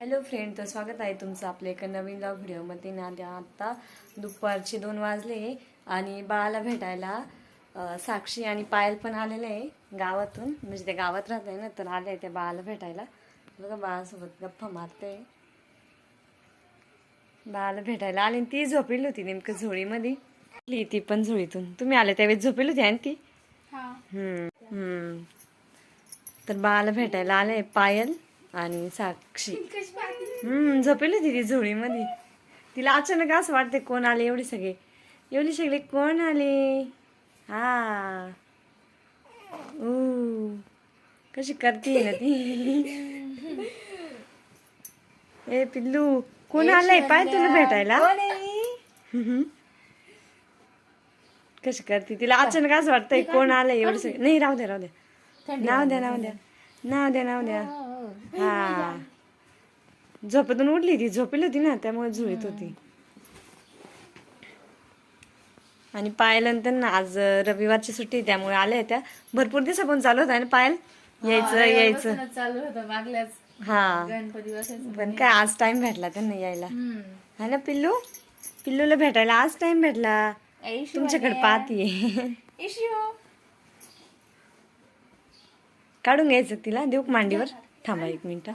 Hello friend तर स्वागत आहे तुमचं आपल्या एका नवीन ब्लॉग व्हिडिओमध्ये ना त्या आत्ता दुपारचे दोन वाजले आणि बाळाला भेटायला साक्षी आणि पायल पण आलेले आहे गावातून. म्हणजे ते गावात राहत आहे ना तर आले आहे त्या बाळाला भेटायला. बघा बाळासोबत गप्पा मारते. बाळाला भेटायला आली ती झोपेली होती नेमकं झोळीमध्ये. उठली ती पण झोळीतून. तुम्ही आले त्यावेळेस झोपेली होती आणि ती हम्म, हम्म. तर बाळाला भेटायला आले पायल. आणि साक्षी. हम्म झोपेल ती झोळीमध्ये. तिला अचानक असं वाटते कोण आले एवढे सगळे? एवढे सगळे कोण आले? हा. कशी करते ना ती? ए पिल्लू कोण आलंय? पाय तुला भेटायला. कशी करते? तिला अचानक असं वाटतंय कोण आलंय एवढे सगळे. नाही राहू द्या राहू द्या. नाव द्या नाव द्या. नाव द्या नाव द्या. हा. झोपेतून उठली ती झोपेली होती ना त्यामुळे झुळीत होती. आणि पायल त्यांना आज रविवारची सुट्टी त्यामुळे आल्या त्या भरपूर दिवसापासून चालू होता ना पायल? यायचं यायचं. चालू होतं मागल्याच हा. पण काय आज टाइम भेटला त्यांना यायला. हा ना पिल्लू? पिल्लूला भेटायला आज टाइम भेटला. तुमच्याकडे पाहतीये. काढून घ्यायचं तिला देऊ मांडीवर. थांबा एक मिनिट.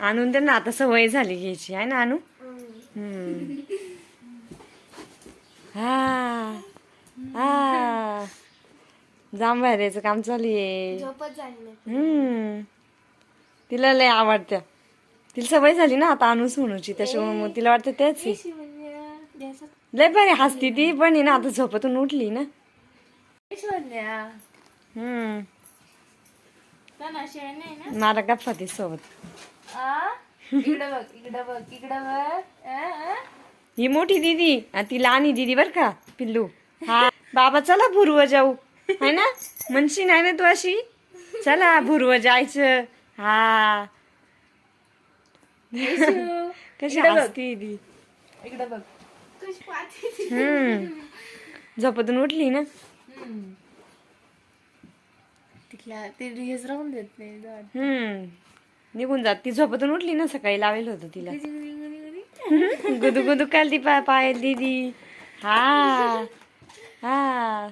आणून त्यांना आता सवय झाली घ्यायची आहे ना आणू. हा. हा. जांभळ्या द्यायचं काम चालू आहे. हम्म. तिला लय आवडत्या. तिला सवय झाली ना आता आणू सोनूची त्याच्यामुळे मग तिला वाटतं तेच आहे. लय बरी हसती ती पण आहे ना आता झोपतून उठली ना. हम्म. ना शेळ नाही ना? गप्पा ती सोबत. आ? इकडं बघ इकडं बघ इकडं बघ. आ, आ. ही मोठी दीदी आणि ती लहानी दीदी बर का पिल्लू. हा बाबा चला भुरव जाऊ. है ना? म्हणशी नाही ना तू अशी? चला भुरव जायचं. हा. कशी हसती ती इकडं बघ. हम्म. झोपतून उठली ना? ते राहून देत नाही. हम्म. निघून जात. ती झोपतून उठली ना सकाळी लावेल होतं तिला. गुदी, गुदी, काल ती पाय पायल दीदी. हा. हा.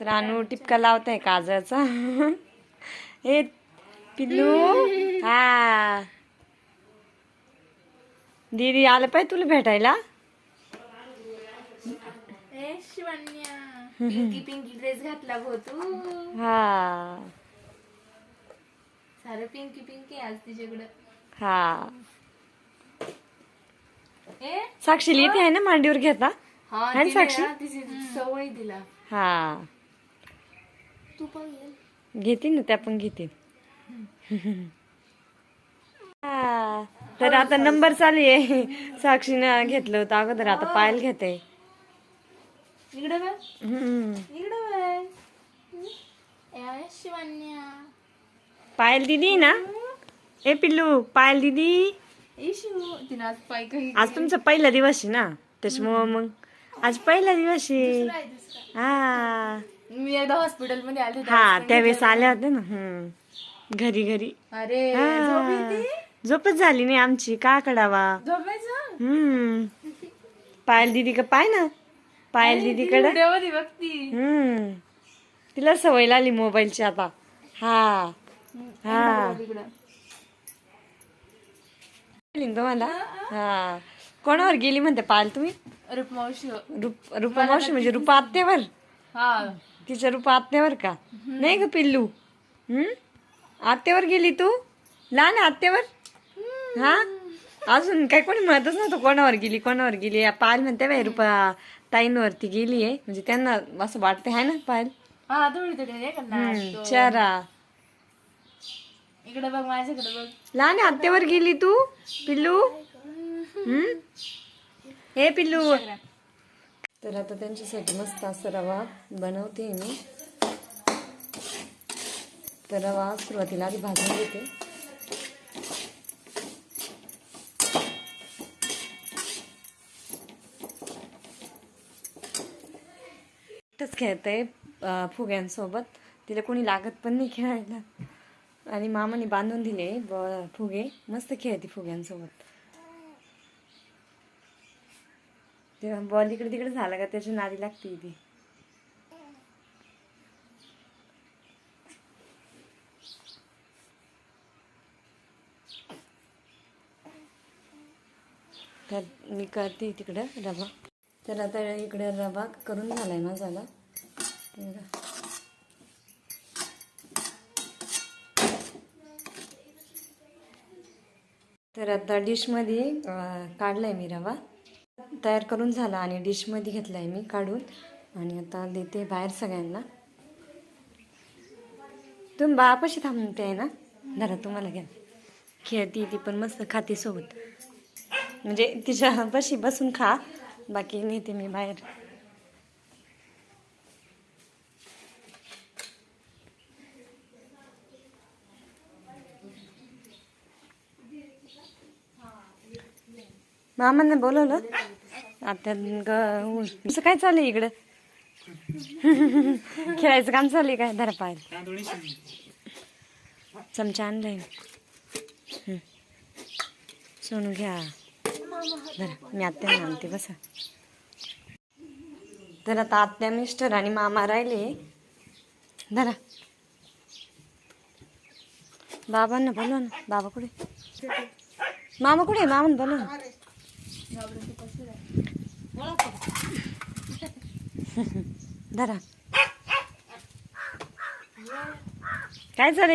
तर अनु टिपका लावताय काजळचा. हे पिल्लू. हा. दीदी आलं पाय तुला भेटायला? ए शिवण्या. पिंकी पिंकी ड्रेस घातला गो तू. हा. पिंकी पिंकी आज तिच्याकडं. हा. ए साक्षी लिहिते आहे ना मांडीवर घेता? हा तिने साक्षी? ना तिची सवय दिला. हा. तू पण घे. घेते ना त्या पण घेते. हा, तर आता नंबर चालू आहे. साक्षीनं घेतलं होतं अगोदर आता पायल घेते. इकडं बघ. हम्म. इकडं बघ. ए शिवण्या. पायल दिदी ना? ए पिल्लू पायल दिदी. आज तुमचा पहिला दिवस आहे ना? त्याच्यामुळं मग आज पहिला दिवस आहे. हा. मी एकदा हॉस्पिटलमध्ये आले. हा त्यावेळेस आल्या होत्या ना? हम्म. घरी घरी. अरे. झोप येते झोपच झाली नाही आमची. का कडावा झोपायचं? हम्म. पायल दिदी का पाय ना. पायल व्हिडिओमध्ये बघती. हम्म. तिला सवय लागली मोबाईलची आता. हा. हा. तुम्हाला हा. कोणावर गेली म्हणते पायल तुम्ही? रुपमावशी. रूप रुपा मावशी म्हणजे रूपा आत्यावर? हा. तिच्या रूपा आत्यावर का? नाही का पिल्लू. हम्म? आत्यावर गेली तू? लहान आत्यावर? हा? अजून काय कोणी म्हणतच नव्हतं कोणावर गेली कोणावर गेली. या पायल म्हणते बाई रूपा ताईंवरती गेली आहे म्हणजे त्यांना असं वाटते आहे ना पायल हा चरा. इकडे बघ माझ्याकडे बघ. लहान आहे, आत्यावर गेली तू पिल्लू? हम्म? हे पिल्लू. तर आता त्यांच्यासाठी मस्त असं रवा बनवते मी. तर रवा सुरुवातीला आधी भाजून घेते. खेळते फुग्यांसोबत. तिला कोणी लागत पण नाही खेळायला. आणि मामाने बांधून दिले ब- फुगे. मस्त खेळते फुग्यांसोबत. तेव्हा बॉल इकडे तिकडे झाला का त्याची नारी लागते ती तर मी करते तिकडं रबा तर आता इकडे रबा करून झालाय माझाला तर तर आता डिशमध्ये काढला आहे मी रवा. तयार करून झाला आणि डिशमध्ये घेतला आहे मी काढून. आणि आता देते बाहेर सगळ्यांना. तुम्ही बापाशी थांबते आहे ना? धरा तुम्हाला घ्या. खेळती ती पण मस्त खाते सोबत. म्हणजे तिच्या पशी बसून खा. बाकी नेते मी बाहेर. मामांना बोलवलं. आता ग काय चालू आहे इकडं? खेळायचं काम चालू आहे काय धरा पाय चमचा आणलाय. सोनू घ्या. धरा. मी आत्या मानते बसा. तर आता आत्या मिस्टर आणि मामा राहिले. धरा. बाबांना बोलवा ना. बाबा कुठे? मामा कुठे आहे? मामानं बोलव ना. धरा. काय झालं